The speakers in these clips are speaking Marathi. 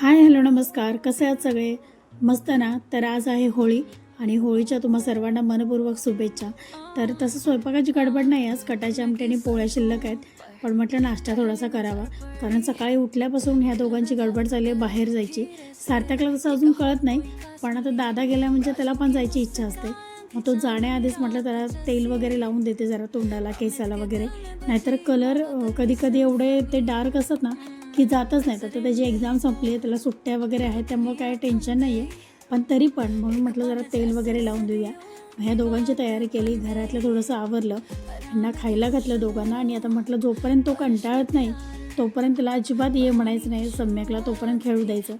हाय हॅलो नमस्कार. कसे आहात सगळे? मस्त ना? तर आज आहे होळी आणि होळीच्या तुम्हा सर्वांना मनपूर्वक शुभेच्छा. तर तसं स्वयंपाकाची गडबड नाही आज. कटाच्या आमट्याने आणि पोळ्या शिल्लक आहेत. पण म्हटलं नाश्ता थोडासा करावा. कारण सकाळी उठल्यापासून ह्या दोघांची गडबड झाली आहे बाहेर जायची. सार्थकला तसं अजून कळत नाही. पण आता दादा गेला म्हणजे त्याला पण जायची इच्छा असते. मग तो जाण्याआधीच म्हटलं त्याला तेल वगैरे लावून देते जरा तोंडाला केसाला वगैरे. नाहीतर कलर कधी कधी एवढे ते डार्क असतात ना की जातच नाही. तर त्याची एक्झाम संपली आहे त्याला सुट्ट्या वगैरे आहेत त्यामुळे काय टेन्शन नाही आहे पण तरी पण म्हणून म्हटलं जरा तेल वगैरे लावून देऊया. ह्या दोघांची तयारी केली घरातलं थोडंसं आवरलं यांना खायला घातलं दोघांना. आणि आता म्हटलं जोपर्यंत तो कंटाळत नाही तोपर्यंत त्याला अजिबात ये म्हणायचं नाही सम्यकला तोपर्यंत खेळू द्यायचं.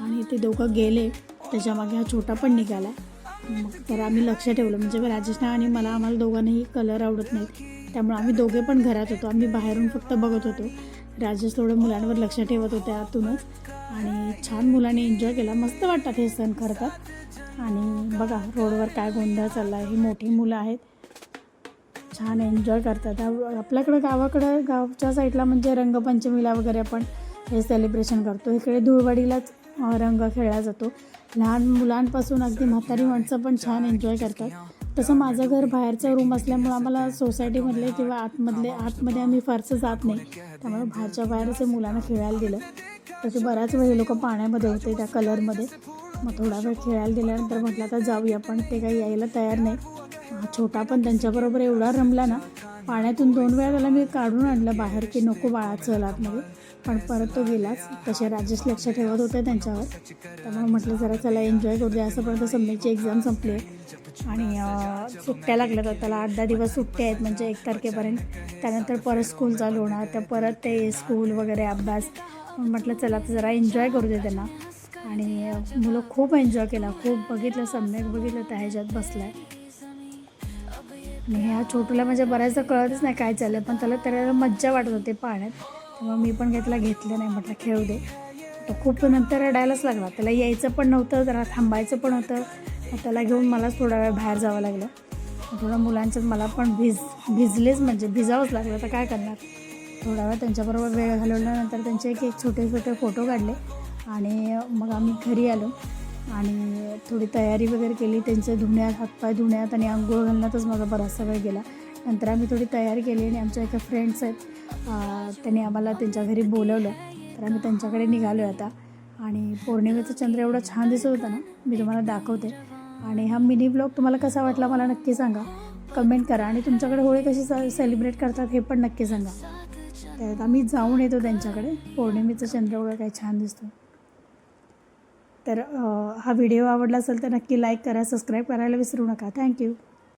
आणि ते दोघं गेले त्याच्यामागे हा छोटा पण निघाला. मग तर आम्ही लक्ष ठेवलं. म्हणजे राजेशना आणि मला आम्हाला दोघांनाही कलर आवडत नाहीत. त्यामुळे आम्ही दोघे पण घरात होतो. आम्ही बाहेरून फक्त बघत होतो. राजेश थोडं मुलांवर लक्ष ठेवत होत्या आतूनच. आणि छान मुलांनी एन्जॉय केला. मस्त वाटतात हे सण करतात. आणि बघा रोडवर काय गोंधळ चालला आहे ही मोठी मुलं आहेत. छान एन्जॉय करतात. आपल्याकडं गावाकडं गावच्या साईडला म्हणजे रंगपंचमीला वगैरे आपण हे सेलिब्रेशन करतो. इकडे धुळवडीलाच रंग खेळला जातो. लहान मुलांपासून अगदी म्हातारी माणसं पण छान एन्जॉय करतात. तसं माझं घर बाहेरचं रूम असल्यामुळं आम्हाला सोसायटीमधले किंवा आतमधले आतमध्ये आम्ही फारसं जात नाही. त्यामुळे बाहेरच्या बाहेरच मुलांना खेळायला दिलं. तसे बराच वेळ लोक पाण्यामध्ये होते त्या कलरमध्ये मग थोडा वेळ खेळायला दिल्यानंतर म्हटलं आता जाऊया पण ते काही यायला तयार नाही. हा छोटा पण त्यांच्याबरोबर एवढा रमला ना पाण्यातून दोन वेळा त्याला मी काढून आणलं बाहेर की नको बाळा चल आतमध्ये. पण परत तो गेलाच. तसे राजेश लक्ष ठेवत होते त्यांच्यावर. त्यामुळे म्हटलं जरा चला एन्जॉय करू द्या असं पर्यंत एक्झाम संपली. आहे आणि सुट्ट्या लागल्या तर त्याला आठ दहा दिवस सुट्ट्या आहेत. म्हणजे एक तारखेपर्यंत. त्यानंतर परत स्कूल चालू होणार. तर परत ते स्कूल वगैरे अभ्यास. म्हटलं चला तर जरा एन्जॉय करू दे त्यांना. आणि मुलं खूप एन्जॉय केला. खूप बघितलं सम्यक बघितलं. त्या ह्याच्यात बसला आहे आणि ह्या छोटूला म्हणजे बऱ्याचदा कळतच नाही काय चाललं पण त्याला त्याला मज्जा वाटत होते पाण्यात. तेव्हा मी पण घेतला घेतलं नाही म्हटलं खेळू दे. तो खूप नंतर रडायलाच लागला. त्याला यायचं पण नव्हतं त्याला थांबायचं पण होतं. त्याला घेऊन मलाच थोडा वेळ बाहेर जावं लागलं. थोडं मुलांच्यात मला पण भिज भिजलेच म्हणजे भिजावंच लागलं. तर काय करणार? थोडा वेळ त्यांच्याबरोबर वेळ घालवल्यानंतर त्यांचे एक एक छोटे छोटे फोटो काढले. आणि मग आम्ही घरी आलो. आणि थोडी तयारी वगैरे केली त्यांचे धुण्यात हातपाय धुण्यात आणि आंघोळ घालण्यातच माझा बराचसा वेळ गेला. नंतर आम्ही थोडी तयारी केली आणि आमच्या एका फ्रेंड्स आहेत त्यांनी आम्हाला त्यांच्या घरी बोलवलं. तर आम्ही त्यांच्याकडे निघालो आता. आणि पौर्णिमेचं चंद्र एवढं छान दिसत होता ना मी तुम्हाला दाखवते. आणि हा मिनी ब्लॉग तुम्हाला कसा वाटला मला नक्की सांगा. कमेंट करा आणि तुमच्याकडे होळी कशी सेलिब्रेट करतात हे पण नक्की सांगा. त्यात आम्ही जाऊन येतो त्यांच्याकडे. पौर्णिमेचं चंद्र एवढा काय छान दिसतो तर हा व्हिडिओ आवडला असेल तर नक्की लाईक करा सबस्क्राईब करायला विसरू नका. थँक्यू.